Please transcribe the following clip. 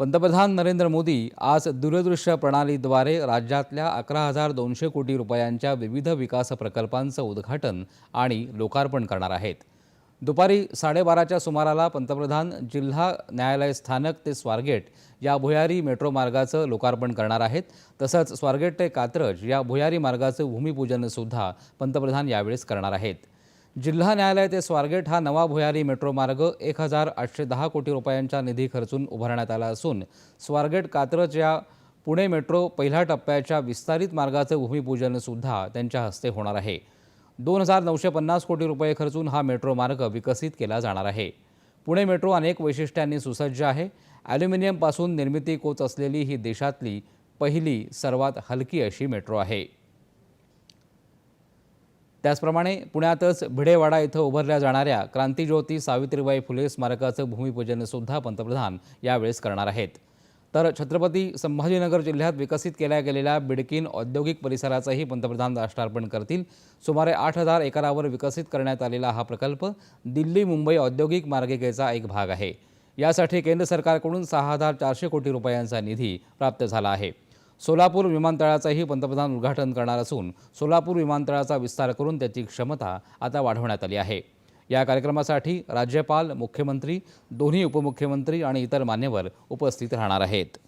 पंतप्रधान नरेंद्र मोदी आज दूरदृश्य प्रणालीद्वारे राज्यातल्या अकरा हजार दोनशे कोटी रुपयांच्या विविध विकास प्रकल्पांचं उद्घाटन आणि लोकार्पण करणार आहेत. दुपारी साडेबाराच्या सुमाराला पंतप्रधान जिल्हा न्यायालय स्थानक ते स्वारगेट या भुयारी मेट्रो मार्गाचं लोकार्पण करणार आहेत. तसंच स्वारगेट ते कात्रज या भुयारी मार्गाचं भूमिपूजनसुद्धा पंतप्रधान यावेळेस करणार आहेत. जिल्हा न्यायालय ते स्वारगेट हा नवा भुयारी मेट्रो मार्ग एक हजार आठशे दहा कोटी रुपयांच्या निधी खर्चून उभारण्यात आला असून स्वारगेट कात्रज या पुणे मेट्रो पहिल्या टप्प्याच्या विस्तारित मार्गाचं भूमिपूजनसुद्धा त्यांच्या हस्ते होणार आहे. दोन हजार नऊशे पन्नास कोटी रुपये खर्चून हा मेट्रो मार्ग विकसित केला जाणार आहे. पुणे मेट्रो अनेक वैशिष्ट्यांनी सुसज्ज आहे. ॲल्युमिनियमपासून निर्मिती कोच असलेली ही देशातली पहिली सर्वात हलकी अशी मेट्रो आहे. त्याचप्रमाणे पुण्यातच भिडेवाडा इथं उभारल्या जाणाऱ्या क्रांतीज्योती सावित्रीबाई फुले स्मारकाचं भूमिपूजनसुद्धा पंतप्रधान यावेळेस करणार आहेत. तर छत्रपती संभाजीनगर जिल्ह्यात विकसित केल्या गेलेल्या बिडकीन औद्योगिक परिसराचंही पंतप्रधान राष्ट्रार्पण करतील. सुमारे आठ हजार एकरावर विकसित करण्यात आलेला हा प्रकल्प दिल्ली मुंबई औद्योगिक मार्गिकेचा एक भाग आहे. यासाठी केंद्र सरकारकडून सहा हजार चारशे कोटी रुपयांचा निधी प्राप्त झाला आहे. सोलापूर विमानतळाचंही पंतप्रधान उद्घाटन करणार असून सोलापूर विमानतळाचा विस्तार करून त्याची क्षमता आता वाढवण्यात आली आहे. या कार्यक्रमासाठी राज्यपाल मुख्यमंत्री दोन्ही उपमुख्यमंत्री आणि इतर मान्यवर उपस्थित राहणार आहेत.